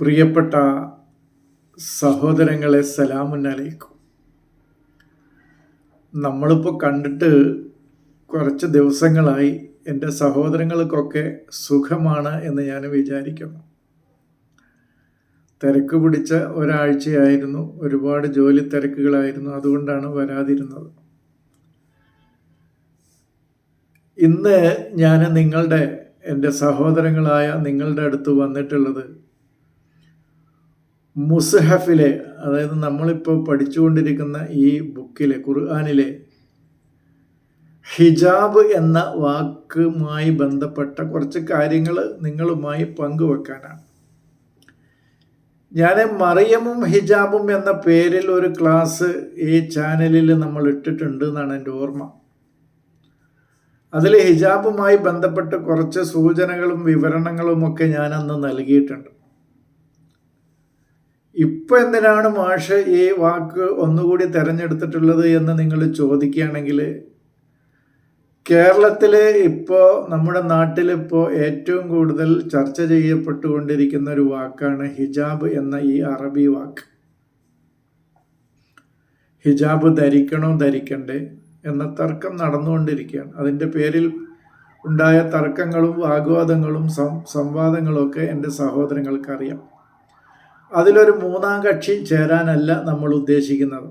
പ്രിയപ്പെട്ട സഹോദരങ്ങളെ സലാമുന്നലൈക്കും. നമ്മളിപ്പോൾ കണ്ടിട്ട് കുറച്ച് ദിവസങ്ങളായി എന്റെ സഹോദരങ്ങൾക്കൊക്കെ സുഖമാണ് എന്ന് ഞാൻ വിചാരിക്കുന്നു. തിരക്ക് പിടിച്ച ഒരാഴ്ചയായിരുന്നു ഒരുപാട് ജോലി തിരക്കുകളായിരുന്നു അതുകൊണ്ടാണ് വരാതിരുന്നത്. ഇന്ന് ഞാൻ നിങ്ങളുടെ എന്റെ സഹോദരങ്ങളായ നിങ്ങളുടെ അടുത്ത് വന്നിട്ടുള്ളത് മുസ്ഹഫിലെ അതായത് നമ്മളിപ്പോൾ പഠിച്ചുകൊണ്ടിരിക്കുന്ന ഈ ബുക്കിലെ ഖുർആാനിലെ ഹിജാബ് എന്ന വാക്കുമായി ബന്ധപ്പെട്ട കുറച്ച് കാര്യങ്ങൾ നിങ്ങളുമായി പങ്കുവെക്കാനാണ്. ഞാൻ മറിയമും ഹിജാബും എന്ന പേരിൽ ഒരു ക്ലാസ് ഈ ചാനലിൽ നമ്മൾ ഇട്ടിട്ടുണ്ട് എന്നാണ് എന്റെ ഓർമ്മ. അതിൽ ഹിജാബുമായി ബന്ധപ്പെട്ട് കുറച്ച് സൂചനകളും വിവരണങ്ങളും ഒക്കെ ഞാനന്ന് നൽകിയിട്ടുണ്ട്. ഇപ്പൊ എന്തിനാണ് മാഷ് ഈ വാക്ക് ഒന്നുകൂടി തെരഞ്ഞെടുത്തിട്ടുള്ളത് എന്ന് നിങ്ങൾ ചോദിക്കുകയാണെങ്കിൽ കേരളത്തിൽ ഇപ്പോൾ നമ്മുടെ നാട്ടിലിപ്പോൾ ഏറ്റവും കൂടുതൽ ചർച്ച ചെയ്യപ്പെട്ടുകൊണ്ടിരിക്കുന്ന ഒരു വാക്കാണ് ഹിജാബ് എന്ന ഈ അറബി വാക്ക്. ഹിജാബ് ധരിക്കണോ ധരിക്കണ്ടേ എന്ന തർക്കം നടന്നുകൊണ്ടിരിക്കുകയാണ്. അതിന്റെ പേരിൽ ഉണ്ടായ തർക്കങ്ങളും വാഗ്വാദങ്ങളും സംവാദങ്ങളും ഒക്കെ എന്റെ സഹോദരങ്ങൾക്കറിയാം. അതിലൊരു മൂന്നാം കക്ഷി ചേരാനല്ല നമ്മൾ ഉദ്ദേശിക്കുന്നത്.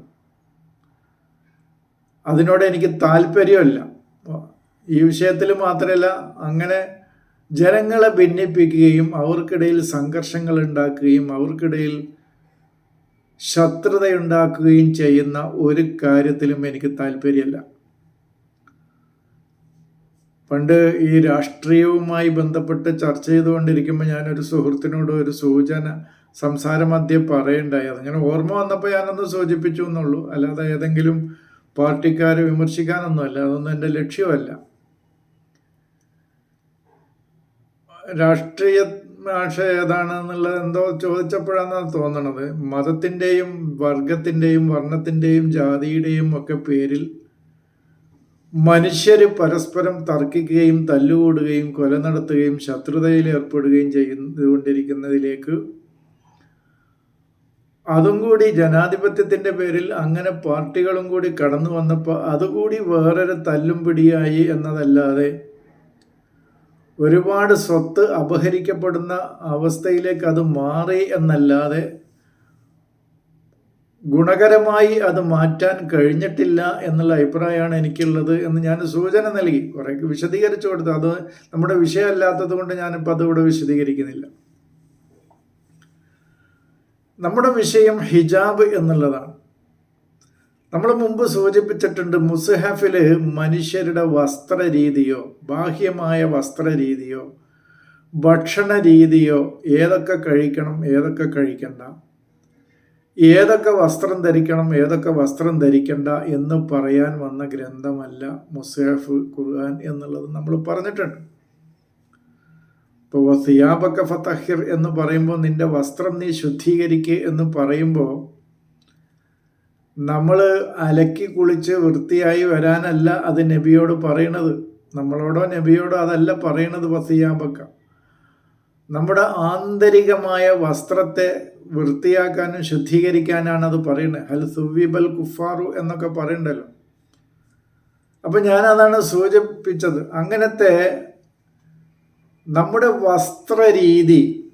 അതിനോട് എനിക്ക് താല്പര്യമല്ല. ഈ വിഷയത്തിൽ മാത്രമല്ല അങ്ങനെ ജനങ്ങളെ ഭിന്നിപ്പിക്കുകയും അവർക്കിടയിൽ സംഘർഷങ്ങൾ ഉണ്ടാക്കുകയും അവർക്കിടയിൽ ശത്രുതയുണ്ടാക്കുകയും ചെയ്യുന്ന ഒരു കാര്യത്തിലും എനിക്ക് താല്പര്യമല്ല. പണ്ട് ഈ രാഷ്ട്രീയവുമായി ബന്ധപ്പെട്ട് ചർച്ച ചെയ്തുകൊണ്ടിരിക്കുമ്പോൾ ഞാനൊരു സുഹൃത്തിനോട് ഒരു സൂചന സംസാരമധ്യം പറയുണ്ടായി. അതിങ്ങനെ ഓർമ്മ വന്നപ്പോൾ ഞാനൊന്ന് സൂചിപ്പിച്ചു എന്നുള്ളൂ. അല്ലാതെ ഏതെങ്കിലും പാർട്ടിക്കാരെ വിമർശിക്കാനൊന്നുമല്ല അതൊന്നും എന്റെ ലക്ഷ്യമല്ല. രാഷ്ട്രീയ ഭാഷ ഏതാണെന്നുള്ളത് എന്തോ ചോദിച്ചപ്പോഴാണ് തോന്നണത്. മതത്തിന്റെയും വർഗത്തിന്റെയും വർണത്തിന്റെയും ജാതിയുടെയും ഒക്കെ പേരിൽ മനുഷ്യർ പരസ്പരം തർക്കിക്കുകയും തല്ലുകൂടുകയും കൊല നടത്തുകയും ശത്രുതയിൽ ഏർപ്പെടുകയും ചെയ്തുകൊണ്ടിരിക്കുന്നതിലേക്ക് അതും കൂടി ജനാധിപത്യത്തിന്റെ പേരിൽ അങ്ങനെ പാർട്ടികളും കൂടി കടന്നു വന്നപ്പോൾ അതുകൂടി വേറൊരു തല്ലും പിടിയായി എന്നതല്ലാതെ ഒരുപാട് സ്വത്ത് അപഹരിക്കപ്പെടുന്ന അവസ്ഥയിലേക്ക് അത് മാറി എന്നല്ലാതെ ഗുണകരമായി അത് മാറ്റാൻ കഴിഞ്ഞിട്ടില്ല എന്നുള്ള അഭിപ്രായമാണ് എനിക്കുള്ളത് എന്ന് ഞാൻ സൂചന നൽകി. കുറേ വിശദീകരിച്ചു കൊടുത്തു. അത് നമ്മുടെ വിഷയമല്ലാത്തത് കൊണ്ട് ഞാനിപ്പോൾ അതിവിടെ വിശദീകരിക്കുന്നില്ല. നമ്മുടെ വിഷയം ഹിജാബ് എന്നുള്ളതാണ്. നമ്മൾ മുമ്പ് സൂചിപ്പിച്ചിട്ടുണ്ട് മുസ്ഹഫിൽ മനുഷ്യരുടെ വസ്ത്രരീതിയോ ബാഹ്യമായ വസ്ത്രരീതിയോ ഭക്ഷണ രീതിയോ ഏതൊക്കെ കഴിക്കണം ഏതൊക്കെ കഴിക്കണ്ട ഏതൊക്കെ വസ്ത്രം ധരിക്കണം ഏതൊക്കെ വസ്ത്രം ധരിക്കണ്ട എന്ന് പറയാൻ വന്ന ഗ്രന്ഥമല്ല മുസ്ഹഫ് ഖുർആൻ എന്നുള്ളത് നമ്മൾ പറഞ്ഞിട്ടുണ്ട്. ഇപ്പോൾ സിയാബക്ക ഫത്തഹിർ എന്ന് പറയുമ്പോൾ നിന്റെ വസ്ത്രം നീ ശുദ്ധീകരിക്കുക എന്ന് പറയുമ്പോൾ നമ്മൾ അലക്കി കുളിച്ച് വൃത്തിയായി വരാനല്ല അത് നബിയോട് പറയണത്. നമ്മളോടോ നബിയോടോ അതല്ല പറയണത് വസിയാബക്ക. നമ്മുടെ ആന്തരികമായ വസ്ത്രത്തെ വൃത്തിയാക്കാനും ശുദ്ധീകരിക്കാനാണ് അത് പറയുന്നത് ഹൽ സുവിബൽ കുഫാറു എന്നൊക്കെ പറയണ്ടല്ലോ. അപ്പം ഞാനതാണ് സൂചിപ്പിച്ചത്. അങ്ങനത്തെ നമ്മുടെ വസ്ത്രരീതി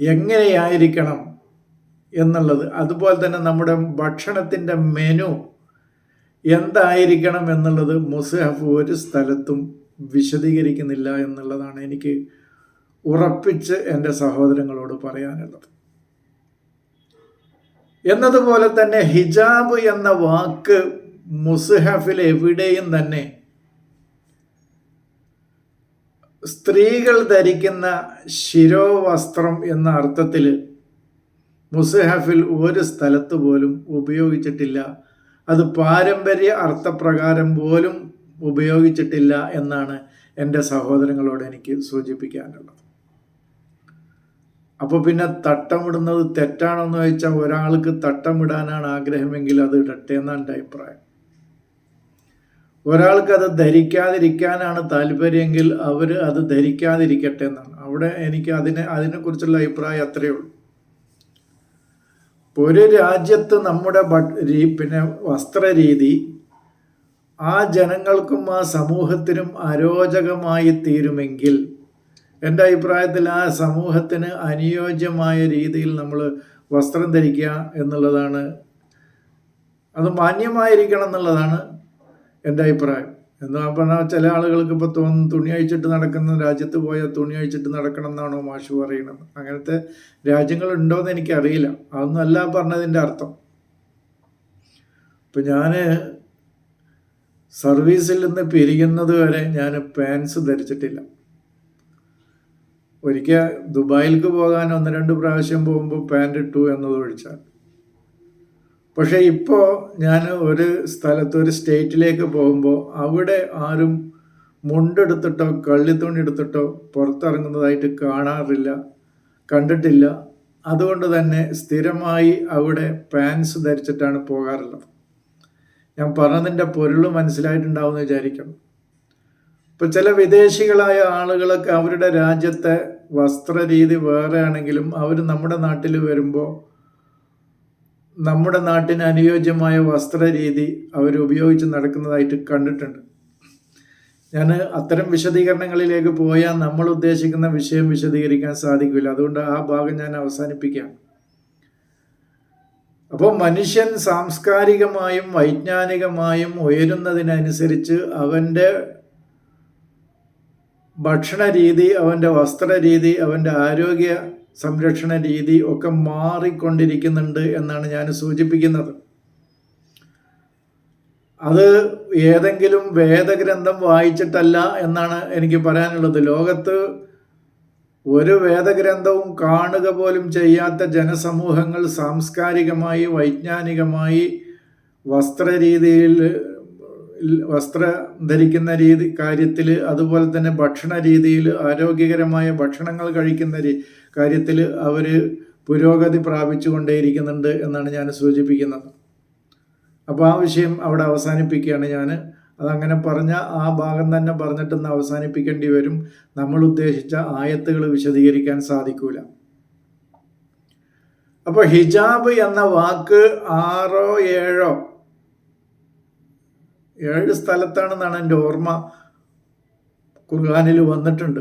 എങ്ങനെയായിരിക്കണം എന്നുള്ളത് അതുപോലെ തന്നെ നമ്മുടെ ഭക്ഷണത്തിന്റെ മെനു എന്തായിരിക്കണം എന്നുള്ളത് മുസഹഫ് ഒരു സ്ഥലത്തും വിശദീകരിക്കുന്നില്ല എന്നുള്ളതാണ് എനിക്ക് ഉറപ്പിച്ച് എന്റെ സഹോദരങ്ങളോട് പറയാനുള്ളത്. എന്നതുപോലെ തന്നെ ഹിജാബ് എന്ന വാക്ക് മുസ്ഹഫിൽ എവിടെയും തന്നെ സ്ത്രീകൾ ധരിക്കുന്ന ശിരോവസ്ത്രം എന്ന അർത്ഥത്തിൽ മുസഹഫിൽ ഒരു സ്ഥലത്ത് പോലും ഉപയോഗിച്ചിട്ടില്ല. അത് പാരമ്പര്യ അർത്ഥപ്രകാരം പോലും ഉപയോഗിച്ചിട്ടില്ല എന്നാണ് എന്റെ സഹോദരങ്ങളോട് എനിക്ക് സൂചിപ്പിക്കാനുള്ളത്. അപ്പോൾ പിന്നെ തട്ടമിടുന്നത് തെറ്റാണെന്ന് ചോദിച്ചാൽ ഒരാൾക്ക് തട്ടമിടാനാണ് ആഗ്രഹമെങ്കിൽ അത് ഇടട്ടെ എന്നാണ് എന്റെ അഭിപ്രായം. ഒരാൾക്ക് അത് ധരിക്കാതിരിക്കാനാണ് താല്പര്യമെങ്കിൽ അവർ അത് ധരിക്കാതിരിക്കട്ടെ എന്നാണ്. അവിടെ എനിക്ക് അതിനെ അതിനെക്കുറിച്ചുള്ള അഭിപ്രായം അത്രയേ ഉള്ളൂ. ഒരു രാജ്യത്ത് നമ്മുടെ പിന്നെ വസ്ത്രരീതി ആ ജനങ്ങൾക്കും ആ സമൂഹത്തിനും അരോചകമായി തീരുമെങ്കിൽ എന്റെ അഭിപ്രായത്തിൽ ആ സമൂഹത്തിന് അനുയോജ്യമായ രീതിയിൽ നമ്മൾ വസ്ത്രം ധരിക്കുക എന്നുള്ളതാണ്. അത് മാന്യമായിരിക്കണം എന്നുള്ളതാണ്. എന്റെ അഭിപ്രായം. എന്ന് പറഞ്ഞാൽ ചില ആളുകൾക്ക് ഇപ്പോൾ തോന്നും തുണി അഴിച്ചിട്ട് നടക്കുന്ന രാജ്യത്ത് പോയാൽ തുണി അഴിച്ചിട്ട് നടക്കണം എന്നാണോ മാഷു പറയുന്നത്. അങ്ങനത്തെ രാജ്യങ്ങൾ എന്ന് എനിക്കറിയില്ല. അതൊന്നും അല്ല പറഞ്ഞതിന്റെ അർത്ഥം. ഇപ്പം ഞാൻ സർവീസിൽ നിന്ന് പിരിയുന്നത് വരെ ഞാൻ പാൻസ് ധരിച്ചിട്ടില്ല. ഒരിക്കൽ ദുബായിലേക്ക് പോകാൻ ഒന്ന് രണ്ട് പ്രാവശ്യം പോകുമ്പോൾ പാന്റ് ഇട്ടു എന്നത് ഒഴിച്ചാൽ പക്ഷേ ഇപ്പോൾ ഞാൻ ഒരു സ്ഥലത്ത് ഒരു സ്റ്റേറ്റിലേക്ക് പോകുമ്പോൾ അവിടെ ആരും മുണ്ടെടുത്തിട്ടോ കള്ളിത്തുണി എടുത്തിട്ടോ പുറത്തിറങ്ങുന്നതായിട്ട് കാണാറില്ല കണ്ടിട്ടില്ല. അതുകൊണ്ട് തന്നെ സ്ഥിരമായി അവിടെ പാൻസ് ധരിച്ചിട്ടാണ് പോകാറുള്ളത്. ഞാൻ പറഞ്ഞതിന്റെ പൊരുൾ മനസ്സിലായിട്ടുണ്ടാവുമെന്ന് വിചാരിക്കണം ഇപ്പം ചില വിദേശികളായ ആളുകളൊക്കെ അവരുടെ രാജ്യത്തെ വസ്ത്രരീതി വേറെ ആണെങ്കിലും അവർ നമ്മുടെ നാട്ടിൽ വരുമ്പോൾ നമ്മുടെ നാട്ടിന് അനുയോജ്യമായ വസ്ത്രരീതി അവർ ഉപയോഗിച്ച് നടക്കുന്നതായിട്ട് കണ്ടിട്ടുണ്ട്. ഞാൻ അത്തരം വിശദീകരണങ്ങളിലേക്ക് പോയാൽ നമ്മൾ ഉദ്ദേശിക്കുന്ന വിഷയം വിശദീകരിക്കാൻ സാധിക്കില്ല. അതുകൊണ്ട് ആ ഭാഗം ഞാൻ അവസാനിപ്പിക്കാം. അപ്പോൾ മനുഷ്യൻ സാംസ്കാരികമായും വൈജ്ഞാനികമായും ഉയരുന്നതിനനുസരിച്ച് അവന്റെ ഭക്ഷണ രീതി അവന്റെ വസ്ത്രരീതി അവന്റെ ആരോഗ്യ സംരക്ഷണ രീതി ഒക്കെ മാറിക്കൊണ്ടിരിക്കുന്നുണ്ട് എന്നാണ് ഞാൻ സൂചിപ്പിക്കുന്നത്. അത് ഏതെങ്കിലും വേദഗ്രന്ഥം വായിച്ചിട്ടല്ല എന്നാണ് എനിക്ക് പറയാനുള്ളത്. ലോകത്ത് ഒരു വേദഗ്രന്ഥവും കാണുക പോലും ചെയ്യാത്ത ജനസമൂഹങ്ങൾ സാംസ്കാരികമായി വൈജ്ഞാനികമായി വസ്ത്രരീതിയിൽ വസ്ത്ര ധരിക്കുന്ന രീതി കാര്യത്തിൽ അതുപോലെ തന്നെ ഭക്ഷണ രീതിയിൽ ആരോഗ്യകരമായ ഭക്ഷണങ്ങൾ കഴിക്കുന്ന കാര്യത്തിൽ അവർ പുരോഗതി പ്രാപിച്ചു കൊണ്ടേയിരിക്കുന്നുണ്ട് എന്നാണ് ഞാൻ സൂചിപ്പിക്കുന്നത്. അപ്പോൾ ആ വിഷയം അവിടെ അവസാനിപ്പിക്കുകയാണ് ഞാൻ അതങ്ങനെ പറഞ്ഞ ആ ഭാഗം തന്നെ പറഞ്ഞിട്ടൊന്ന് അവസാനിപ്പിക്കേണ്ടി വരും. നമ്മൾ ഉദ്ദേശിച്ച ആയത്തുകൾ വിശദീകരിക്കാൻ സാധിക്കൂല. അപ്പോൾ ഹിജാബ് എന്ന വാക്ക് ആറോ ഏഴോ ഏഴ് സ്ഥലത്താണെന്നാണ് എന്റെ ഓർമ്മ. ഖുർആാനിൽ വന്നിട്ടുണ്ട്.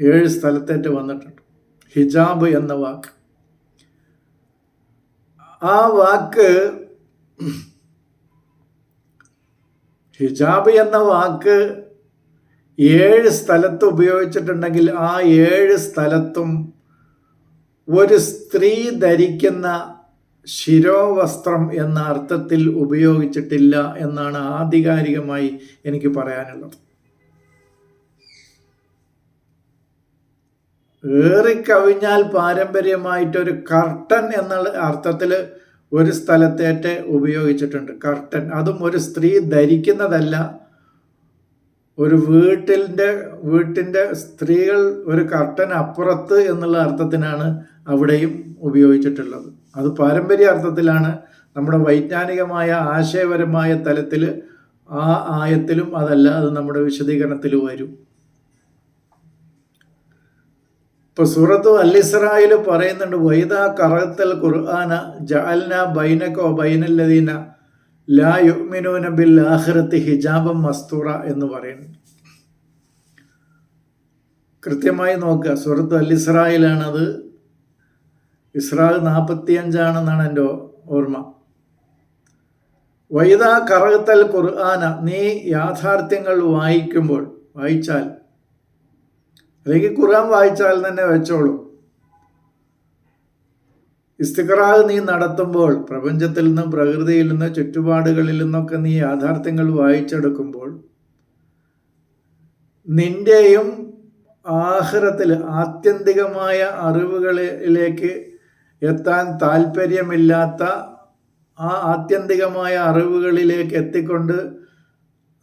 ഏഴ് സ്ഥലത്തേറ്റ് വന്നിട്ടുണ്ട്. ഹിജാബ് എന്ന വാക്ക്. ആ വാക്ക് ഹിജാബ് എന്ന വാക്ക് ഏഴ് സ്ഥലത്ത് ഉപയോഗിച്ചിട്ടുണ്ടെങ്കിൽ ആ ഏഴ് സ്ഥലത്തും ഒരു സ്ത്രീ ധരിക്കുന്ന ശിരോവസ്ത്രം എന്ന അർത്ഥത്തിൽ ഉപയോഗിച്ചിട്ടില്ല എന്നാണ് ആധികാരികമായി എനിക്ക് പറയാനുള്ളത്. ഏറിക്കവിഞ്ഞാൽ പാരമ്പര്യമായിട്ടൊരു കർട്ടൻ എന്ന അർത്ഥത്തിൽ ഒരു സ്ഥലത്തേറ്റ് ഉപയോഗിച്ചിട്ടുണ്ട്. കർട്ടൻ. അതും ഒരു സ്ത്രീ ധരിക്കുന്നതല്ല. ഒരു വീട്ടിന്റെ വീട്ടിന്റെ സ്ത്രീകൾ ഒരു കർട്ടൻ അപ്പുറത്ത് എന്നുള്ള അർത്ഥത്തിനാണ് അവിടെയും ഉപയോഗിച്ചിട്ടുള്ളത്. അത് പാരമ്പര്യ അർത്ഥത്തിലാണ്. നമ്മുടെ വൈജ്ഞാനികമായ ആശയപരമായ തലത്തിൽ ആ ആയത്തിലും അതല്ല അത് നമ്മുടെ വിശദീകരണത്തിൽ വരും. ഇപ്പൊ സൂറത്ത് അല്ലിസ്രായിൽ പറയുന്നുണ്ട് വൈദാ കറത്തൽ ഖുർആന ജഅൽന ബൈനക്കോ ബൈനല്ലദീന ലാ യുമിനൂന ബിൽ ആഖിറത്തി ഹിജാബം മസ്തൂറ എന്ന് പറയുന്നു. കൃത്യമായി നോക്കുക സൂറത്ത് അല്ലിസ്രായിലാണത് ഇസ്രാ നാൽപ്പത്തിയഞ്ചാണെന്നാണ് എന്റെ ഓർമ്മ. വൈദാ കറകത്തൽ ഖുർആന നീ യാഥാർത്ഥ്യങ്ങൾ വായിക്കുമ്പോൾ വായിച്ചാൽ അല്ലെങ്കിൽ ഖുർആൻ വായിച്ചാൽ തന്നെ വെച്ചോളൂ. ഇസ്തിഖറാഹ് നീ നടത്തുമ്പോൾ പ്രപഞ്ചത്തിൽ നിന്നും പ്രകൃതിയിൽ നിന്നും ചുറ്റുപാടുകളിൽ നിന്നൊക്കെ നീ യാഥാർത്ഥ്യങ്ങൾ വായിച്ചെടുക്കുമ്പോൾ നിന്റെയും ആഹ്റത്തിൽ ആത്യന്തികമായ അറിവുകളിലേക്ക് എത്താൻ താല്പര്യമില്ലാത്ത ആ ആത്യന്തികമായ അറിവുകളിലേക്ക് എത്തിക്കൊണ്ട്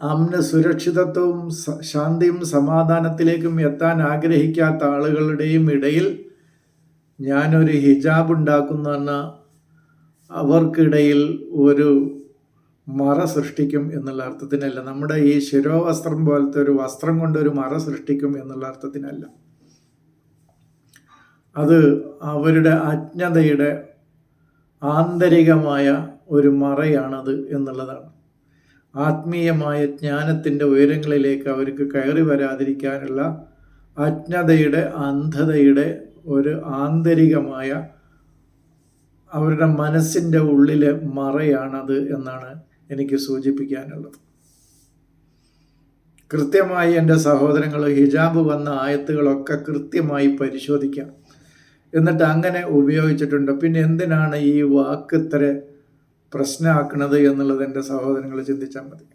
അമ്ന സുരക്ഷിതത്വവും ശാന്തിയും സമാധാനത്തിലേക്കും എത്താൻ ആഗ്രഹിക്കാത്ത ആളുകളുടെയും ഇടയിൽ ഞാനൊരു ഹിജാബ് ഉണ്ടാക്കുന്ന അവർക്കിടയിൽ ഒരു മറ സൃഷ്ടിക്കും എന്നുള്ള അർത്ഥത്തിനല്ല. നമ്മുടെ ഈ ശിരോവസ്ത്രം പോലത്തെ ഒരു വസ്ത്രം കൊണ്ട് ഒരു മറ സൃഷ്ടിക്കും എന്നുള്ള അർത്ഥത്തിനല്ല. അത് അവരുടെ അജ്ഞതയുടെ ആന്തരികമായ ഒരു മറയാണത് എന്നുള്ളതാണ്. ആത്മീയമായ ജ്ഞാനത്തിന്റെ ഉയരങ്ങളിലേക്ക് അവർക്ക് കയറി വരാതിരിക്കാനുള്ള അജ്ഞതയുടെ അന്ധതയുടെ ഒരു ആന്തരികമായ അവരുടെ മനസ്സിന്റെ ഉള്ളിലെ മറയാണത് എന്നാണ് എനിക്ക് സൂചിപ്പിക്കാനുള്ളത്. കൃത്യമായി എന്റെ സഹോദരങ്ങൾ ഹിജാബ് വന്ന ആയത്തുകളൊക്കെ കൃത്യമായി പരിശോധിക്കാം. എന്നിട്ട് അങ്ങനെ ഉപയോഗിച്ചിട്ടുണ്ട്. പിന്നെ എന്തിനാണ് ഈ വാക്ക് ഇത്ര പ്രശ്നമാക്കുന്നത് എന്നുള്ളത് എന്റെ സഹോദരങ്ങൾ ചിന്തിച്ചാൽ മതി.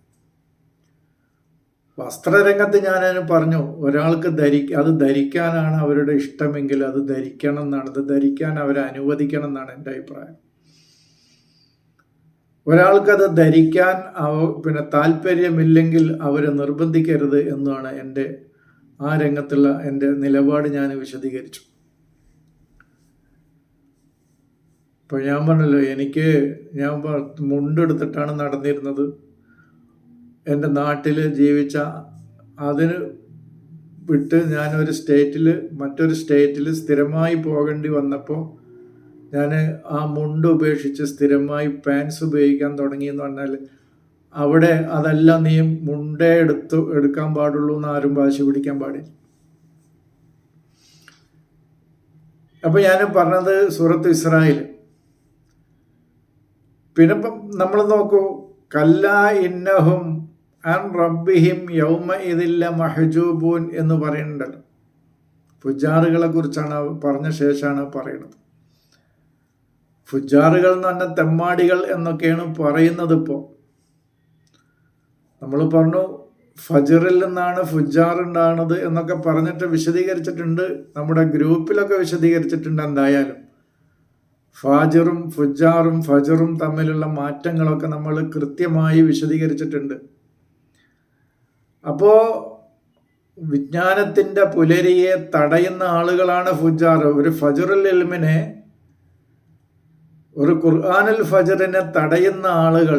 വസ്ത്രരംഗത്ത് ഞാൻ പറഞ്ഞു ഒരാൾക്ക് ധരി അത് ധരിക്കാനാണ് അവരുടെ ഇഷ്ടമെങ്കിൽ അത് ധരിക്കണം എന്നാണ് അത് ധരിക്കാൻ അവരെ അനുവദിക്കണം എന്നാണ് എന്റെ അഭിപ്രായം. ഒരാൾക്കത് ധരിക്കാൻ പിന്നെ താല്പര്യമില്ലെങ്കിൽ അവരെ നിർബന്ധിക്കരുത് എന്നാണ് എന്റെ ആ രംഗത്തുള്ള എന്റെ നിലപാട് ഞാൻ വിശദീകരിച്ചു. ഇപ്പോൾ ഞാൻ പറഞ്ഞല്ലോ എനിക്ക് ഞാൻ മുണ്ടെടുത്തിട്ടാണ് നടന്നിരുന്നത്. എന്റെ നാട്ടിൽ ജീവിച്ച അതിന് വിട്ട് ഞാനൊരു സ്റ്റേറ്റിൽ മറ്റൊരു സ്റ്റേറ്റിൽ സ്ഥിരമായി പോകേണ്ടി വന്നപ്പോൾ ഞാൻ ആ മുണ്ട് ഉപേക്ഷിച്ച് സ്ഥിരമായി പാൻസ് ഉപയോഗിക്കാൻ തുടങ്ങി എന്ന് പറഞ്ഞാൽ അവിടെ അതല്ല നീ മുണ്ടേ എടുത്ത് എടുക്കാൻ പാടുള്ളൂ എന്ന് ആരും വാശി പിടിക്കാൻ പാടില്ല. അപ്പോൾ ഞാൻ പറഞ്ഞത് സൂറത്ത് ഇസ്രായേൽ പിന്നെ നമ്മൾ നോക്കൂ കല്ല ഇന്നഹും അൻ റബ്ബിഹിം യൗമ ഇതില്ല മഹജൂബൂൻ എന്ന് പറയുന്നുണ്ടല്ലോ. ഫുജാറുകളെ കുറിച്ചാണ് പറഞ്ഞ ശേഷമാണ് പറയുന്നത്. ഫുജാറുകൾ എന്ന് പറഞ്ഞ തെമ്മാടികൾ എന്നൊക്കെയാണ് പറയുന്നത് ഇപ്പോൾ നമ്മൾ പറഞ്ഞു ഫജറിൽ നിന്നാണ് ഫുജാർ ഉണ്ടാകുന്നത് എന്നൊക്കെ പറഞ്ഞിട്ട് വിശദീകരിച്ചിട്ടുണ്ട്. നമ്മുടെ ഗ്രൂപ്പിലൊക്കെ വിശദീകരിച്ചിട്ടുണ്ട് എന്തായാലും. ഫാജറും ഫുജാറും ഫജറും തമ്മിലുള്ള മാറ്റങ്ങളൊക്കെ നമ്മൾ കൃത്യമായി വിശദീകരിച്ചിട്ടുണ്ട്. അപ്പോ വിജ്ഞാനത്തിന്റെ പുലരിയെ തടയുന്ന ആളുകളാണ് ഫുജാർ ഒരു ഫജറുൽ ഇൽമിനെ ഒരു ഖുർആാനുൽ ഫജറിനെ തടയുന്ന ആളുകൾ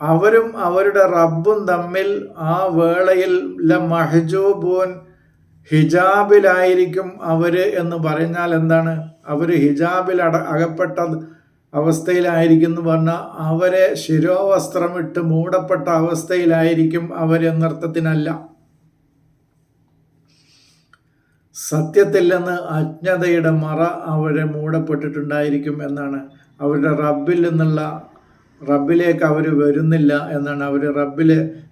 അവരും അവരുടെ റബ്ബും തമ്മിൽ ആ വേളയിൽ മഹജൂബൂൻ ഹിജാബിലായിരിക്കും അവർ എന്ന് പറഞ്ഞാൽ എന്താണ്? അവർ ഹിജാബിൽ അട അകപ്പെട്ട അവസ്ഥയിലായിരിക്കും എന്ന് പറഞ്ഞാൽ അവരെ ശിരോവസ്ത്രമിട്ട് മൂടപ്പെട്ട അവസ്ഥയിലായിരിക്കും അവരെന്നർത്ഥത്തിനല്ല സത്യത്തിൽ നിന്ന് അജ്ഞതയുടെ മറ അവരെ മൂടപ്പെട്ടിട്ടുണ്ടായിരിക്കും എന്നാണ്. അവരുടെ റബ്ബിൽ നിന്നുള്ള റബ്ബിലേക്ക് അവർ വരുന്നില്ല എന്നാണ്. അവർ റബ്ബിൽ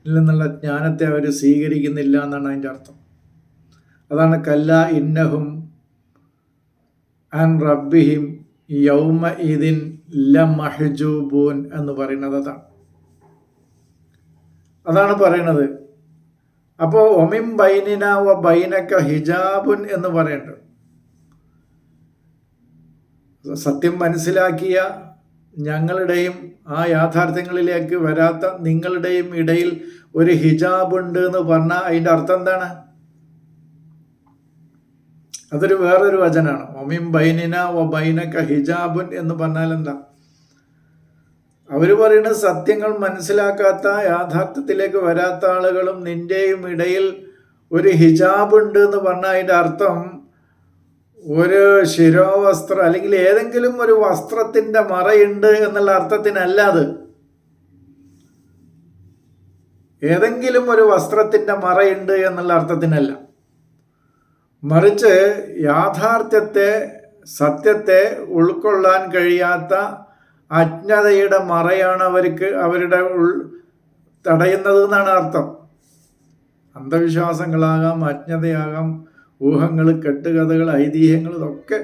നിന്നുള്ള ജ്ഞാനത്തെ അവർ സ്വീകരിക്കുന്നില്ല എന്നാണ് അതിന്റെ അർത്ഥം. അതാണ് കല്ല ഇന്നഹും ആൻ റബ്ബിഹിം യൗമ ഇതിൻ ലമഹജൂബൂൻ എന്ന് പറയുന്നത് അതാണ്. അതാണ് പറയുന്നത്. അപ്പോൾ ഒമിം ബൈനിന വ ബൈനക്ക ഹിജാബുൻ എന്ന് പറയേണ്ടത് സത്യം മനസ്സിലാക്കിയ ഞങ്ങളുടെയും ആ യാഥാർത്ഥ്യങ്ങളിലേക്ക് വരാത്ത നിങ്ങളുടെയും ഇടയിൽ ഒരു ഹിജാബുണ്ട് എന്ന് പറഞ്ഞാൽ അതിന്റെ അർത്ഥം എന്താണ്? അതൊരു വേറൊരു വചനാണ്. ഒമിം ബൈനിന വ ബൈനക്ക ഹിജാബുൻ എന്ന് പറഞ്ഞാൽ എന്താ? അവർ പറയുന്നത് സത്യങ്ങൾ മനസ്സിലാക്കാത്ത യാഥാർത്ഥ്യത്തിലേക്ക് വരാത്ത ആളുകളും നിന്റെയും ഇടയിൽ ഒരു ഹിജാബ് ഉണ്ട് എന്ന് പറഞ്ഞാൽ അതിന്റെ അർത്ഥം ഒരു ശിരോവസ്ത്രം അല്ലെങ്കിൽ ഏതെങ്കിലും ഒരു വസ്ത്രത്തിന്റെ മറയുണ്ട് എന്നുള്ള അർത്ഥത്തിനല്ല അത്. ഏതെങ്കിലും ഒരു വസ്ത്രത്തിന്റെ മറയുണ്ട് എന്നുള്ള അർത്ഥത്തിനല്ല. മറിച്ച് യാഥാർത്ഥ്യത്തെ സത്യത്തെ ഉൾക്കൊള്ളാൻ കഴിയാത്ത അജ്ഞതയുടെ മറയാണ് അവർക്ക് അവരുടെ ഉൾ തടയുന്നത് എന്നാണ് അർത്ഥം. അന്ധവിശ്വാസങ്ങളാകാം അജ്ഞതയാകാം ഊഹങ്ങൾ കെട്ടുകഥകൾ ഐതിഹ്യങ്ങൾ ഇതൊക്കെ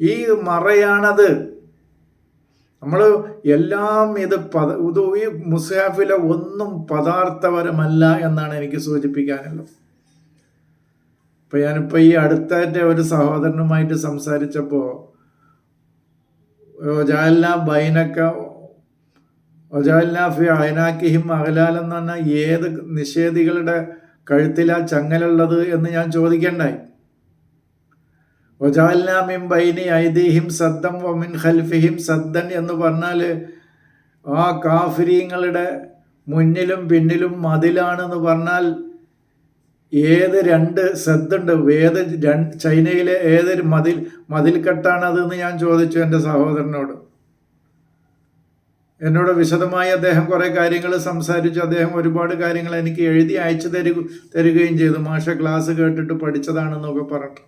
ഈ മറയാണത്. നമ്മൾ എല്ലാം ഇത് പദ ഇത് ഈ മുസാഫിലെ ഒന്നും പദാർത്ഥപരമല്ല എന്നാണ് എനിക്ക് സൂചിപ്പിക്കാനുള്ളത്. ഇപ്പം ഞാനിപ്പോൾ ഈ അടുത്ത ഒരു സഹോദരനുമായിട്ട് സംസാരിച്ചപ്പോൾ ഒജാലിന അകലാൽ എന്ന് പറഞ്ഞാൽ ഏത് നിഷേധികളുടെ കഴുത്തിലാ ചങ്ങലുള്ളത് എന്ന് ഞാൻ ചോദിക്കണ്ടായി. ഒജാലിന മിൻ ബൈനി ഐതിഹിം സദ്ദം വമിൻ ഖൽഫിഹിം സദ്ദൻ എന്ന് പറഞ്ഞാൽ ആ കാഫിരീങ്ങളുടെ മുന്നിലും പിന്നിലും മതിലാണെന്ന് പറഞ്ഞാൽ ഏത് രണ്ട് ശ്രദ്ധുണ്ട്? ഏത് ചൈനയിലെ ഏതൊരു മതിൽ മതിൽക്കെട്ടാണതെന്ന് ഞാൻ ചോദിച്ചു എന്റെ സഹോദരനോട്. എന്നോട് വിശദമായി അദ്ദേഹം കുറേ കാര്യങ്ങൾ സംസാരിച്ചു. അദ്ദേഹം ഒരുപാട് കാര്യങ്ങൾ എനിക്ക് എഴുതി അയച്ചു തരു തരികയും ചെയ്തു. മാഷ ക്ലാസ് കേട്ടിട്ട് പഠിച്ചതാണെന്നൊക്കെ പറഞ്ഞു.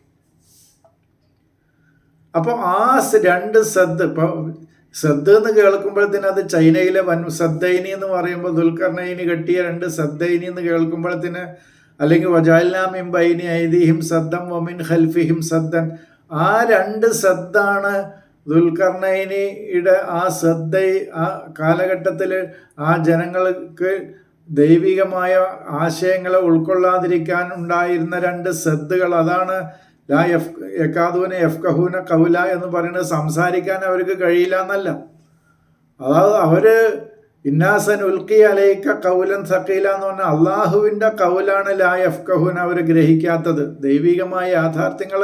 അപ്പോൾ ആ രണ്ട് സദ് ഇപ്പോൾ സദ് എന്ന് കേൾക്കുമ്പോഴത്തേന് അത് ചൈനയിലെ വൻ സദ്ദൈനി എന്ന് പറയുമ്പോൾ ദുൽഖർണൈനി കെട്ടിയ രണ്ട് സദ്ദൈനി എന്ന് കേൾക്കുമ്പോഴത്തേന് അല്ലെങ്കിൽ വജാൽനാമിൻ ബൈനി ഐതിഹിം സദ്ദം വമിൻ ഖൽഫിഹിം സദ്ദൻ. ആ രണ്ട് സദ്ദാണ് ദുൽഖർണൈനിയുടെ ആ ശ്രദ്ധ ആ കാലഘട്ടത്തിൽ ആ ജനങ്ങൾക്ക് ദൈവികമായ ആശയങ്ങളെ ഉൾക്കൊള്ളാതിരിക്കാൻ ഉണ്ടായിരുന്ന രണ്ട് സദ്ദുകൾ. അതാണ് ലാ എഫ് എക്കാദൂന എഫ് കഹൂന കൗല എന്ന് പറയുന്നത്. സംസാരിക്കാൻ അവർക്ക് കഴിയില്ല എന്നല്ല. അതായത് അവർ ഇന്നാസൻ ഉൽക്കി അലൈക്ക കൗലൻ സക്കീല എന്ന് പറഞ്ഞാൽ അള്ളാഹുവിന്റെ കൗലാണ് ലാ എഫ് അവർ ഗ്രഹിക്കാത്തത്. ദൈവികമായ യാഥാർത്ഥ്യങ്ങൾ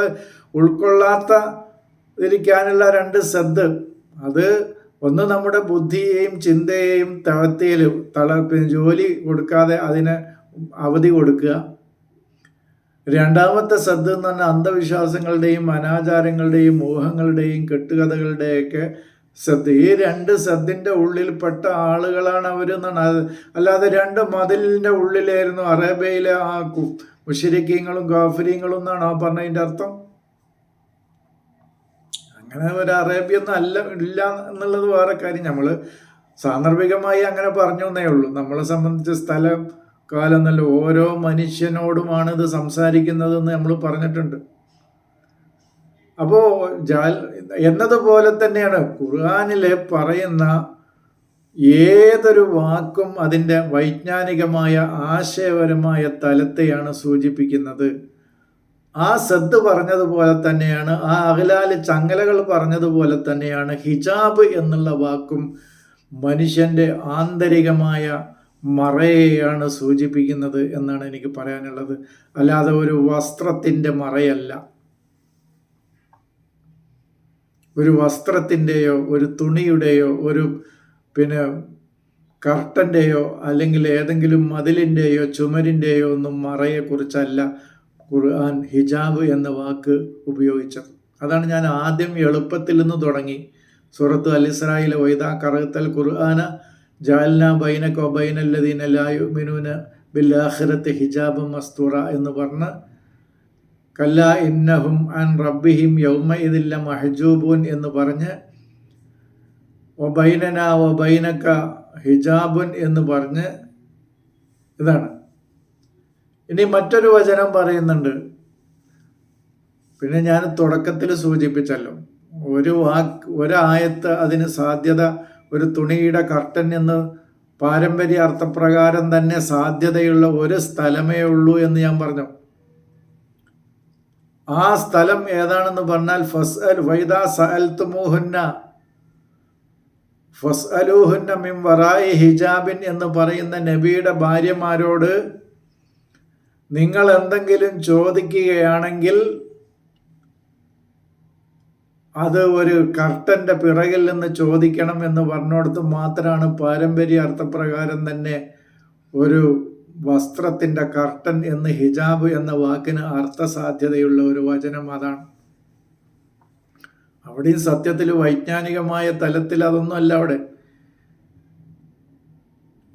ഉൾക്കൊള്ളാത്ത ഇരിക്കാനുള്ള രണ്ട് ശ്രദ്ധ. അത് ഒന്ന് നമ്മുടെ ബുദ്ധിയെയും ചിന്തയെയും തളത്തിയിൽ തള ജോലി കൊടുക്കാതെ അതിന് അവധി കൊടുക്കുക. രണ്ടാമത്തെ ശ്രദ്ധ എന്ന് പറഞ്ഞാൽ അന്ധവിശ്വാസങ്ങളുടെയും അനാചാരങ്ങളുടെയും മോഹങ്ങളുടെയും കെട്ടുകഥകളുടെയൊക്കെ ശ്രദ്ധ ഈ രണ്ട് സദ്ദിന്റെ ഉള്ളിൽപ്പെട്ട ആളുകളാണ് അവരെന്നാണ് അല്ലാതെ രണ്ട് മതിലിന്റെ ഉള്ളിലായിരുന്നു അറേബ്യയിലെ ആ മുഷരിക്കീങ്ങളും ഗാഫരീങ്ങളും എന്നാണ് ആ പറഞ്ഞതിന്റെ അർത്ഥം? അങ്ങനെ ഒരു അറേബ്യ ഒന്നും അല്ല ഇല്ല എന്നുള്ളത് വേറെ കാര്യം. നമ്മൾ സാന്ദർഭികമായി അങ്ങനെ പറഞ്ഞു എന്നേ ഉള്ളൂ. നമ്മളെ സംബന്ധിച്ച് സ്ഥലം കാലം എന്നല്ല ഓരോ മനുഷ്യനോടുമാണ് ഇത് സംസാരിക്കുന്നതെന്ന് നമ്മൾ പറഞ്ഞിട്ടുണ്ട്. അപ്പോൾ ജാൽ എന്നതുപോലെ തന്നെയാണ് ഖുർആാനിൽ പറയുന്ന ഏതൊരു വാക്കും അതിന്റെ വൈജ്ഞാനികമായ ആശയപരമായ തലത്തെയാണ് സൂചിപ്പിക്കുന്നത്. ആ സദ് പറഞ്ഞതുപോലെ തന്നെയാണ് ആ അഖലാൽ ചങ്ങലകൾ പറഞ്ഞതുപോലെ തന്നെയാണ് ഹിജാബ് എന്നുള്ള വാക്കും മനുഷ്യന്റെ ആന്തരികമായ മറയെയാണ് സൂചിപ്പിക്കുന്നത് എന്നാണ് എനിക്ക് പറയാനുള്ളത്. അല്ലാതെ ഒരു വസ്ത്രത്തിന്റെ മറയല്ല. ഒരു വസ്ത്രത്തിന്റെയോ ഒരു തുണിയുടെയോ ഒരു പിന്നെ കർട്ടന്റെയോ അല്ലെങ്കിൽ ഏതെങ്കിലും മതിലിന്റെയോ ചുമരിന്റെയോ ഒന്നും മറയെക്കുറിച്ചല്ല ഖുർആൻ ഹിജാബ് എന്ന വാക്ക് ഉപയോഗിച്ചത്. അതാണ് ഞാൻ ആദ്യം എളുപ്പത്തിൽ നിന്ന് തുടങ്ങി. സൂറത്ത് അലിസ്രായിലെ വൈദാ കറകത്തൽ ഖുർആന ജാൽന ബൈനക ലായു മിനുന ബില്ലാഹിറത്ത് ഹിജാബ് മസ്തുറ എന്ന് പറഞ്ഞ് കല്ല ഇന്നഹും അൻ റബ്ബിഹിം യൗമ ഇതില്ല മഹജൂബൂൻ എന്ന് പറഞ്ഞ് ഒബൈനന ഒബൈനക്ക ഹിജാബുൻ എന്ന് പറഞ്ഞ് ഇതാണ്. ഇനി മറ്റൊരു വചനം പറയുന്നുണ്ട്. പിന്നെ ഞാൻ തുടക്കത്തിൽ സൂചിപ്പിച്ചല്ലോ ഒരു വാക്ക് ഒരായത്ത് അതിന് സാധ്യത ഒരു തുണിയുടെ കർട്ടൻ എന്ന് പാരമ്പര്യ അർത്ഥപ്രകാരം തന്നെ സാധ്യതയുള്ള ഒരു സ്ഥലമേ ഉള്ളൂ എന്ന് ഞാൻ പറഞ്ഞു. ആ സ്ഥലം ഏതാണെന്ന് പറഞ്ഞാൽ ഫസ് അൽ വൈദ സഅൽത്തുമൂഹുന്ന ഫസ് അലൂഹുന്ന മിം വറായി ഹിജാബിൻ എന്ന് പറയുന്ന നബിയുടെ ഭാര്യമാരോട് നിങ്ങൾ എന്തെങ്കിലും ചോദിക്കുകയാണെങ്കിൽ അത് ഒരു കർട്ടന്റെ പിറകിൽ നിന്ന് ചോദിക്കണം എന്ന് പറഞ്ഞോടത്ത് മാത്രമാണ് പാരമ്പര്യ അർത്ഥപ്രകാരം തന്നെ ഒരു വസ്ത്രത്തിന്റെ കർട്ടൻ എന്ന് ഹിജാബ് എന്ന വാക്കിന് അർത്ഥസാധ്യതയുള്ള ഒരു വചനം അതാണ്. അവിടെയും സത്യത്തിൽ വൈജ്ഞാനികമായ തലത്തിൽ അതൊന്നുമല്ല അവിടെ.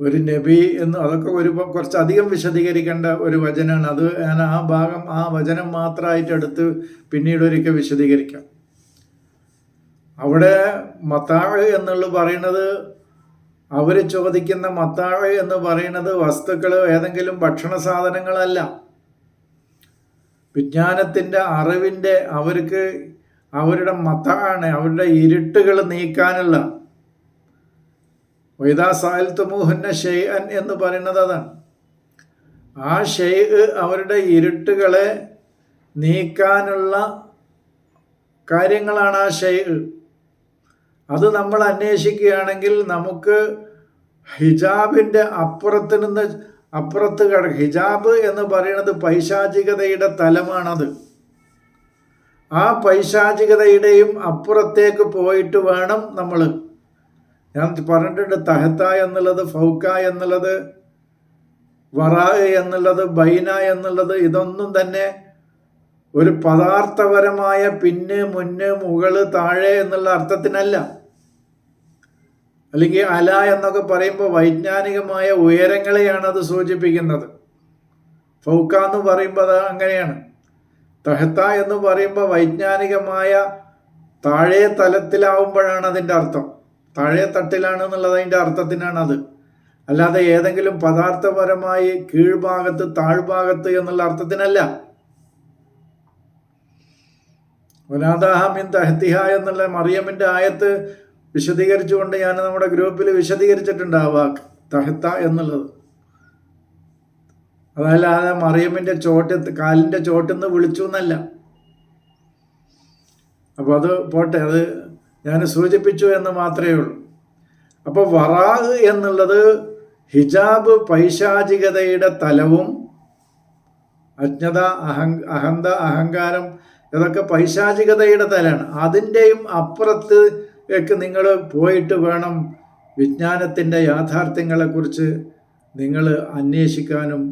ഒരു നബി എന്ന് അതൊക്കെ ഒരു കുറച്ച് അധികം വിശദീകരിക്കേണ്ട ഒരു വചനമാണ് അത് ഞാൻ ആ ഭാഗം ആ വചനം മാത്രമായിട്ട് എടുത്ത് പിന്നീട് ഒരിക്കൽ വിശദീകരിക്കാം. അവിടെ മത്താഴ് എന്നുള്ളത് പറയുന്നത് അവർ ചോദിക്കുന്ന മത്താഴ എന്ന് പറയുന്നത് വസ്തുക്കൾ ഏതെങ്കിലും ഭക്ഷണ സാധനങ്ങളല്ല. വിജ്ഞാനത്തിന്റെ അറിവിന്റെ അവർക്ക് അവരുടെ മത്താണ് അവരുടെ ഇരുട്ടുകൾ നീക്കാനുള്ള. വൈദാ സാൽത്തുമൂഹന്ന ഷെയ്അൻ എന്ന് പറയുന്നത് അതാണ്. ആ ഷെയ് അവരുടെ ഇരുട്ടുകളെ നീക്കാനുള്ള കാര്യങ്ങളാണ് ആ ഷെയ് അത് നമ്മൾ അന്വേഷിക്കുകയാണെങ്കിൽ നമുക്ക് ഹിജാബിന്റെ അപ്പുറത്ത് നിന്ന് അപ്പുറത്ത് കട ഹിജാബ് എന്ന് പറയുന്നത് പൈശാചികതയുടെ തലമാണത്. ആ പൈശാചികതയുടെയും അപ്പുറത്തേക്ക് പോയിട്ട് വേണം നമ്മൾ. ഞാൻ പറഞ്ഞിട്ടുണ്ട് തഹത്ത എന്നുള്ളത് ഫൗക്ക എന്നുള്ളത് വറാ എന്നുള്ളത് ബൈന എന്നുള്ളത് ഇതൊന്നും തന്നെ ഒരു പദാർത്ഥപരമായ പിന്ന് മുന്ന് മുകൾ താഴെ എന്നുള്ള അർത്ഥത്തിനല്ല. അല്ലെങ്കിൽ അല എന്നൊക്കെ പറയുമ്പോൾ വൈജ്ഞാനികമായ ഉയരങ്ങളെയാണ് അത് സൂചിപ്പിക്കുന്നത്. ഫൗക്ക എന്ന് പറയുമ്പോൾ അത് അങ്ങനെയാണ്. തഹത്ത എന്ന് പറയുമ്പോൾ വൈജ്ഞാനികമായ താഴെ തലത്തിലാവുമ്പോഴാണ് അതിന്റെ അർത്ഥം. താഴെ തട്ടിലാണ് എന്നുള്ളത് അതിന്റെ അർത്ഥത്തിനാണ് അത്. അല്ലാതെ ഏതെങ്കിലും പദാർത്ഥപരമായി കീഴ്ഭാഗത്ത് താഴ്ഭാഗത്ത് എന്നുള്ള അർത്ഥത്തിനല്ല. ഒനാദാഹമിൻ തഹത്തിഹ എന്നുള്ള മറിയമിന്റെ ആയത്ത് വിശദീകരിച്ചുകൊണ്ട് ഞാൻ നമ്മുടെ ഗ്രൂപ്പിൽ വിശദീകരിച്ചിട്ടുണ്ട് ആ വാക്ക് തഹത്ത എന്നുള്ളത് അതല്ലാതെ മറിയമ്മിന്റെ ചോട്ട് കാലിന്റെ ചോട്ടെന്ന് വിളിച്ചു എന്നല്ല. അപ്പോൾ അത് പോട്ടെ അത് ഞാൻ സൂചിപ്പിച്ചു എന്ന് മാത്രമേ ഉള്ളൂ. അപ്പോൾ വറാഹ് എന്നുള്ളത് ഹിജാബ് പൈശാചികതയുടെ തലവും അജ്ഞത അഹം അഹന്ത അഹങ്കാരം ഇതൊക്കെ പൈശാചികതയുടെ തലാണ് അതിന്റെയും അപ്പുറത്തേക്ക് നിങ്ങൾ പോയിട്ട് വേണം വിജ്ഞാനത്തിന്റെ യാഥാർത്ഥ്യങ്ങളെക്കുറിച്ച് നിങ്ങൾ അന്വേഷിക്കാനും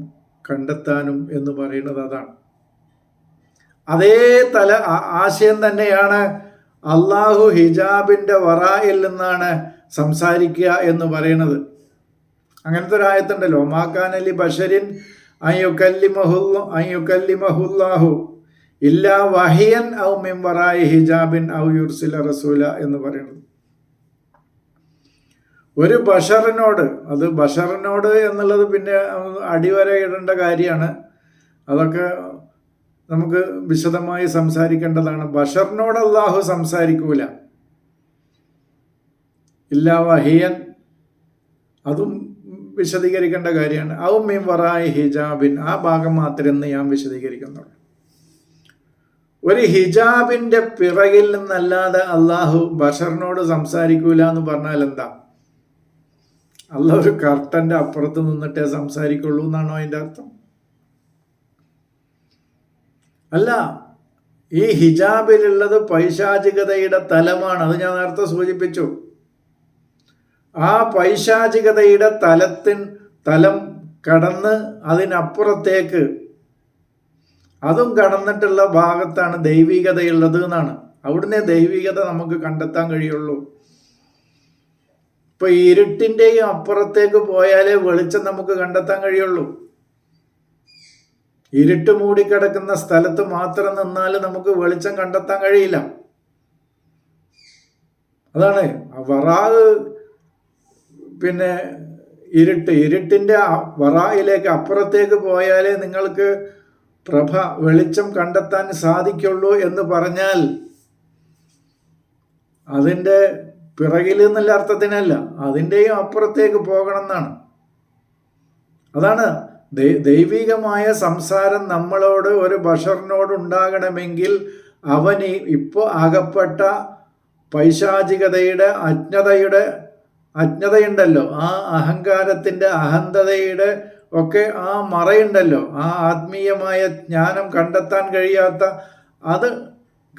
കണ്ടെത്താനും എന്ന് പറയുന്നത് അതാണ്. അതേ തല ആശയം തന്നെയാണ് അള്ളാഹു ഹിജാബിന്റെ വറായിൽ നിന്നാണ് സംസാരിക്കുക എന്ന് പറയുന്നത്. അങ്ങനത്തെ ഒരു ആയത്തുണ്ടല്ലോ മാക്കാൻ അലി ബഷരിൻ അയ്യുക്കല്ലിമഹുല്ലാഹു ഇല്ലാ വഹിയൻ ഔ മിംവറായി ഹിജാബിൻ ഔ യുർസില റസൂല എന്ന് പറയുന്നത്. ഒരു ബഷറിനോട് അത് ബഷറിനോട് എന്നുള്ളത് പിന്നെ അടിവര ഇടേണ്ട കാര്യമാണ്. അതൊക്കെ നമുക്ക് വിശദമായി സംസാരിക്കേണ്ടതാണ്. ബഷറിനോട് അള്ളാഹു സംസാരിക്കൂല. ഇല്ലാ വഹിയൻ അതും വിശദീകരിക്കേണ്ട കാര്യമാണ്. ഔ മീം ഹിജാബിൻ ആ ഭാഗം മാത്രമേ ഞാൻ വിശദീകരിക്കുന്നുള്ളൂ. ഒരു ഹിജാബിന്റെ പിറകിൽ നിന്നല്ലാതെ അള്ളാഹു ബഷറിനോട് സംസാരിക്കൂല എന്ന് പറഞ്ഞാൽ എന്താ? അല്ല ഒരു കർട്ടന്റെ അപ്പുറത്ത് നിന്നിട്ടേ സംസാരിക്കുള്ളൂ എന്നാണോ അതിന്റെ അർത്ഥം? അല്ല ഈ ഹിജാബിലുള്ളത് പൈശാചികതയുടെ തലമാണ്. അത് ഞാൻ നേരത്തെ സൂചിപ്പിച്ചു. ആ പൈശാചികതയുടെ തലത്തിൻ തലം കടന്ന് അതിനപ്പുറത്തേക്ക് അതും കടന്നിട്ടുള്ള ഭാഗത്താണ് ദൈവികതയുള്ളത് എന്നാണ്. അവിടുന്ന് ദൈവികത നമുക്ക് കണ്ടെത്താൻ കഴിയുള്ളൂ. ഇപ്പൊ ഇരുട്ടിന്റെയും അപ്പുറത്തേക്ക് പോയാലേ വെളിച്ചം നമുക്ക് കണ്ടെത്താൻ കഴിയുള്ളൂ. ഇരുട്ട് മൂടിക്കിടക്കുന്ന സ്ഥലത്ത് മാത്രം നിന്നാൽ നമുക്ക് വെളിച്ചം കണ്ടെത്താൻ കഴിയില്ല. അതാണ് വറാഹ് പിന്നെ ഇരുട്ട്. ഇരുട്ടിന്റെ വറായിലേക്ക് അപ്പുറത്തേക്ക് പോയാലേ നിങ്ങൾക്ക് പ്രഭ വെളിച്ചം കണ്ടെത്താൻ സാധിക്കുള്ളൂ എന്ന് പറഞ്ഞാൽ അതിന്റെ പിറകിൽ എന്നുള്ള അർത്ഥത്തിനല്ല അതിന്റെയും അപ്പുറത്തേക്ക് പോകണം എന്നാണ് അതാണ് ദൈവികമായ സംസാരം നമ്മളോട് ഒരു ബഷറിനോട് ഉണ്ടാകണമെങ്കിൽ അവന് ഇപ്പോൾ അകപ്പെട്ട പൈശാചികതയുടെ അജ്ഞതയുടെ അജ്ഞതയുണ്ടല്ലോ ആ അഹങ്കാരത്തിന്റെ അഹന്തതയുടെ ഒക്കെ ആ മറയുണ്ടല്ലോ. ആ ആത്മീയമായ ജ്ഞാനം കണ്ടെത്താൻ കഴിയാത്ത അത്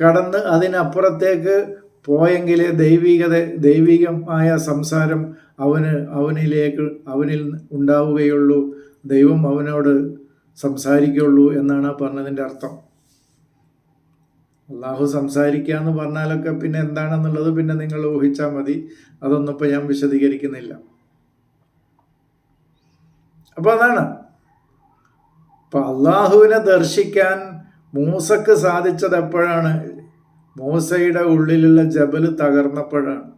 കടന്ന് അതിനപ്പുറത്തേക്ക് പോയെങ്കിലേ ദൈവികത ദൈവികമായ സംസാരം അവന് അവനിലേക്ക് അവനിൽ ഉണ്ടാവുകയുള്ളൂ. ദൈവം അവനോട് സംസാരിക്കുള്ളൂ എന്നാണ് പറഞ്ഞതിന്റെ അർത്ഥം. അള്ളാഹു സംസാരിക്കുക എന്ന് പറഞ്ഞാലൊക്കെ പിന്നെ എന്താണെന്നുള്ളത് പിന്നെ നിങ്ങൾ ഊഹിച്ചാൽ മതി. അതൊന്നും ഇപ്പം ഞാൻ വിശദീകരിക്കുന്നില്ല. അപ്പോൾ അതാണ്. അപ്പം അള്ളാഹുവിനെ ദർശിക്കാൻ മൂസക്ക് സാധിച്ചത് എപ്പോഴാണ്? മൂസയുടെ ഉള്ളിലുള്ള ജബൽ തകർന്നപ്പോഴാണ്.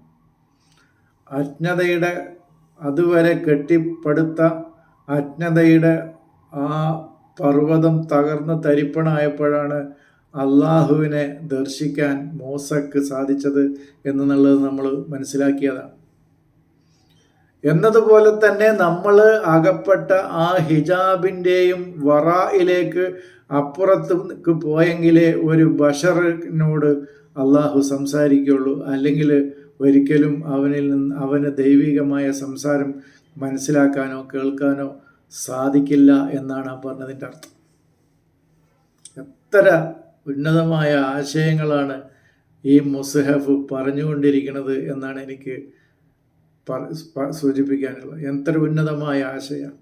അജ്ഞതയുടെ അതുവരെ കെട്ടിപ്പടുത്ത അജ്ഞതയുടെ ആ പർവതം തകർന്ന് തരിപ്പണായപ്പോഴാണ് അള്ളാഹുവിനെ ദർശിക്കാൻ മോസക്ക് സാധിച്ചത് എന്നുള്ളത് നമ്മൾ മനസ്സിലാക്കിയതാണ്. എന്നതുപോലെ തന്നെ നമ്മൾ അകപ്പെട്ട ആ ഹിജാബിന്റെയും വറായിലേക്ക് അപ്പുറത്തേക്ക് പോയെങ്കിലേ ഒരു ബഷറിനോട് അള്ളാഹു സംസാരിക്കുള്ളൂ. അല്ലെങ്കിൽ ഒരിക്കലും അവനിൽ നിന്ന് അവന് ദൈവികമായ സംസാരം മനസ്സിലാക്കാനോ കേൾക്കാനോ സാധിക്കില്ല എന്നാണ് ആ പറഞ്ഞതിന്റെ അർത്ഥം. എത്ര ഉന്നതമായ ആശയങ്ങളാണ് ഈ മുസ്ഹഫ് പറഞ്ഞുകൊണ്ടിരിക്കുന്നത് എന്നാണ് എനിക്ക് സൂചിപ്പിക്കാനുള്ളത്. എത്ര ഉന്നതമായ ആശയം.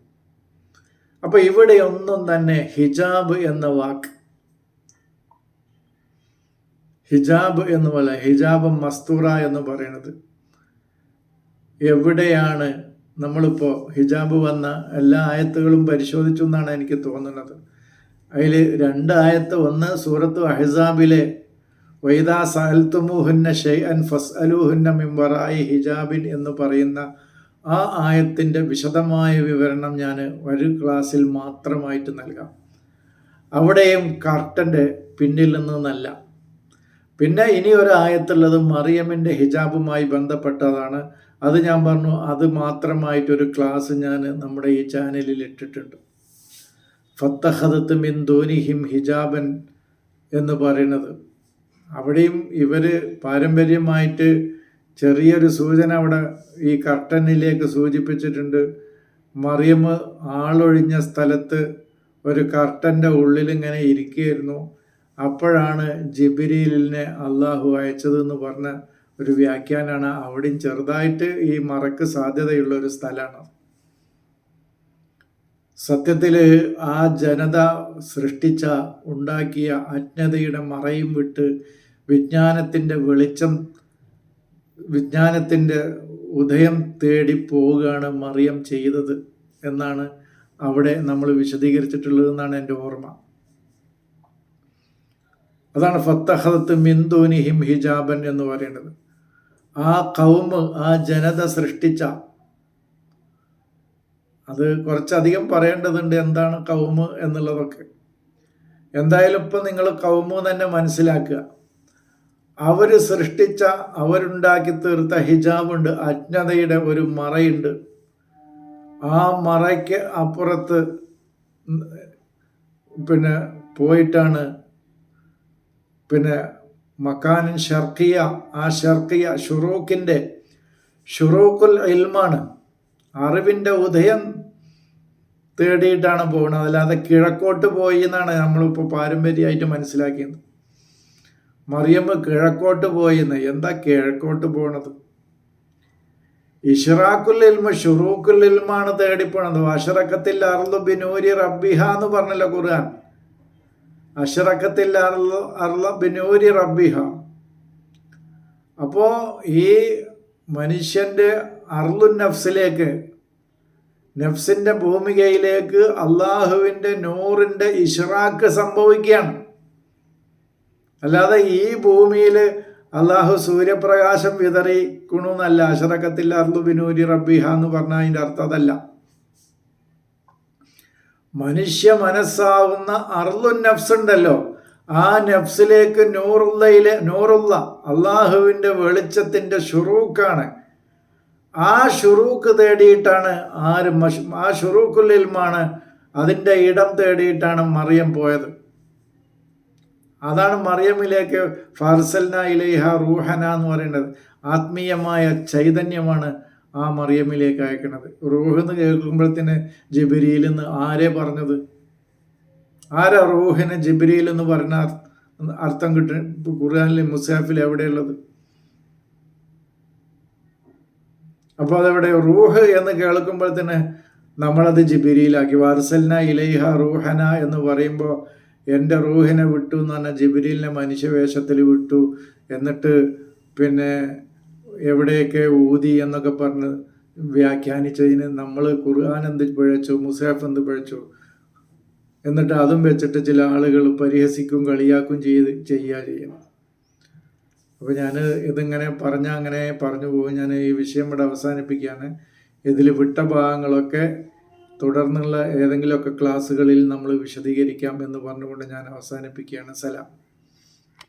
അപ്പൊ ഇവിടെ ഒന്നും തന്നെ ഹിജാബ് എന്ന വാക്ക് ഹിജാബ് എന്ന് പോലെ ഹിജാബ് മസ്തൂറ എന്ന് പറയുന്നത് എവിടെയാണ് നമ്മളിപ്പോൾ ഹിജാബ് വന്ന എല്ലാ ആയത്തുകളും പരിശോധിച്ചു എന്നാണ് എനിക്ക് തോന്നുന്നത്. അതിൽ രണ്ട് ആയത്ത് ഒന്ന് സൂറത്ത് അഹിസാബിലെ വൈദാ സഹൽത്തുമുഹുന്ന ഷെയ് അൻ ഫസ് അലൂഹുന്ന മിംബറായി ഹിജാബിൻ എന്ന് പറയുന്ന ആ ആയത്തിന്റെ വിശദമായ വിവരണം ഞാൻ ഒരു ക്ലാസ്സിൽ മാത്രമായിട്ട് നൽകാം. അവിടെയും കർട്ടന്റെ പിന്നിൽ നിന്നല്ല. പിന്നെ ഇനി ഒരു ആയത്തുള്ളത് മറിയമിന്റെ ഹിജാബുമായി ബന്ധപ്പെട്ടതാണ്. അത് ഞാൻ പറഞ്ഞു അത് മാത്രമായിട്ടൊരു ക്ലാസ് ഞാൻ നമ്മുടെ ഈ ചാനലിൽ ഇട്ടിട്ടുണ്ട്. ഫത്തഹദത്ത് മിൻ ധോനിഹിം ഹിജാബൻ എന്ന് പറയുന്നത്. അവിടെയും ഇവർ പാരമ്പര്യമായിട്ട് ചെറിയൊരു സൂചന അവിടെ ഈ കർട്ടനിലേക്ക് സൂചിപ്പിച്ചിട്ടുണ്ട്. മറിയമ്മ ആളൊഴിഞ്ഞ സ്ഥലത്ത് ഒരു കർട്ടന്റെ ഉള്ളിൽ ഇങ്ങനെ ഇരിക്കുകയായിരുന്നു. അപ്പോഴാണ് ജിബിരിലിനെ അള്ളാഹു അയച്ചതെന്ന് പറഞ്ഞ ഒരു വ്യാഖ്യാനാണ് അവിടെയും ചെറുതായിട്ട് ഈ മറക്ക് സാധ്യതയുള്ള ഒരു സ്ഥലമാണ്. സത്യത്തിൽ ആ ജനത സൃഷ്ടിച്ച ഉണ്ടാക്കിയ അജ്ഞതയുടെ മറയും വിട്ട് വിജ്ഞാനത്തിന്റെ വെളിച്ചം വിജ്ഞാനത്തിന്റെ ഉദയം തേടി പോവുകയാണ് മറിയം ചെയ്തത് എന്നാണ് അവിടെ നമ്മൾ വിശദീകരിച്ചിട്ടുള്ളതെന്നാണ് എന്റെ ഓർമ്മ. അതാണ് ഫത്തഹത്ത് മിന്ദൂനിഹിം ഹിജാബൻ എന്ന് പറയുന്നത് ആ കൗമ് ആ ജനത സൃഷ്ടിച്ച അത് കുറച്ചധികം പറയേണ്ടതുണ്ട് എന്താണ് കൗമ് എന്നുള്ളതൊക്കെ. എന്തായാലും ഇപ്പം നിങ്ങൾ കൗമ് തന്നെ മനസ്സിലാക്കുക. അവർ സൃഷ്ടിച്ച അവരുണ്ടാക്കി തീർത്ത ഹിജാബുണ്ട് അജ്ഞതയുടെ ഒരു മറയുണ്ട്. ആ മറയ്ക്ക് അപ്പുറത്ത് പിന്നെ പോയിട്ടാണ് പിന്നെ മക്കാനിൻ ഷർക്കിയ ആ ഷർക്കിയ ഷുറൂഖിന്റെ ഷുറൂഖുൽ ഇൽമാണ് അറിവിന്റെ ഉദയം തേടിയിട്ടാണ് പോകുന്നത്. അല്ലാതെ കിഴക്കോട്ട് പോയി എന്നാണ് നമ്മളിപ്പോൾ പാരമ്പര്യമായിട്ട് മനസ്സിലാക്കിയത്. മറിയമ്മ കിഴക്കോട്ട് പോയിന്ന് എന്താ കിഴക്കോട്ട് പോണത്? ഷുറൂഖുൽ ഇൽമാണ് തേടിപ്പോണത്. അഷറക്കത്തിൽ അറുതു ബിനൂരി റബ്ബിഹ എന്ന് പറഞ്ഞല്ലോ ഖുർആൻ. അഷറക്കത്തിൽ അർല അർല ബിനൂരി റബ്ബിഹ. അപ്പോ ഈ മനുഷ്യന്റെ അർലു നഫ്സിലേക്ക് നഫ്സിന്റെ ഭൂമികയിലേക്ക് അള്ളാഹുവിന്റെ നൂറിന്റെ ഇഷറാക്ക് സംഭവിക്കുകയാണ്. അല്ലാതെ ഈ ഭൂമിയിൽ അള്ളാഹു സൂര്യപ്രകാശം വിതറി കുണുന്നല്ല അഷറക്കത്തിൽ അർദു ബിനൂരി റബ്ബിഹ എന്ന് പറഞ്ഞാൽ അതിന്റെ അർത്ഥം അതല്ല. മനുഷ്യ മനസ്സാവുന്ന അർലു നഫ്സ് ഉണ്ടല്ലോ. ആ നഫ്സിലേക്ക് നൂറുള്ളയിലെ നൂറുള്ള അള്ളാഹുവിന്റെ വെളിച്ചത്തിന്റെ ഷുറൂക്കാണ് ആ ഷുറൂക്ക് തേടിയിട്ടാണ് ആര് ആ ഷുറൂക്കുല്ലിൽമാണ് അതിന്റെ ഇടം തേടിയിട്ടാണ് മറിയം പോയത്. അതാണ് മറിയമ്മിലേക്ക് ഫർസൽന ഇലൈഹ റൂഹന എന്ന് പറയുന്നത്. ആത്മീയമായ ചൈതന്യമാണ് ആ മറിയമ്മിലേക്ക് അയക്കുന്നത്. റൂഹ് എന്ന് കേൾക്കുമ്പോഴത്തേന് ജിബിരിയിൽ നിന്ന് ആരെ പറഞ്ഞത്? ആരാ റൂഹിന് ജിബിരിയിൽ എന്ന് പറഞ്ഞ അർത്ഥം കിട്ടും ഖുർആാനിലെ മുസാഫിൽ എവിടെയുള്ളത്? അപ്പോൾ അതവിടെ റൂഹ് എന്ന് കേൾക്കുമ്പോൾ തന്നെ നമ്മളത് ജിബിരിയിലാക്കി. വാർസൽന ഇലൈഹ റൂഹന എന്ന് പറയുമ്പോൾ എന്റെ റൂഹിനെ വിട്ടു എന്ന് പറഞ്ഞാൽ ജിബിരിലിനെ മനുഷ്യവേഷത്തിൽ വിട്ടു എന്നിട്ട് പിന്നെ എവിടെയൊക്കെ ഊതി എന്നൊക്കെ പറഞ്ഞ് വ്യാഖ്യാനിച്ചതിന് നമ്മൾ ഖുർആൻ എന്ത് പിഴച്ചു മുസാഫ് എന്ത് പിഴച്ചു. എന്നിട്ട് അതും വെച്ചിട്ട് ചില ആളുകൾ പരിഹസിക്കും കളിയാക്കും ചെയ്ത് ചെയ്യുക അപ്പോൾ ഞാൻ ഇതിങ്ങനെ പറഞ്ഞ അങ്ങനെ പറഞ്ഞു പോകും. ഞാൻ ഈ വിഷയം ഇവിടെ അവസാനിപ്പിക്കുകയാണ്. ഇതിൽ വിട്ട ഭാഗങ്ങളൊക്കെ തുടർന്നുള്ള ഏതെങ്കിലുമൊക്കെ ക്ലാസ്സുകളിൽ നമ്മൾ വിശദീകരിക്കാം എന്ന് പറഞ്ഞുകൊണ്ട് ഞാൻ അവസാനിപ്പിക്കുകയാണ്. സലാം.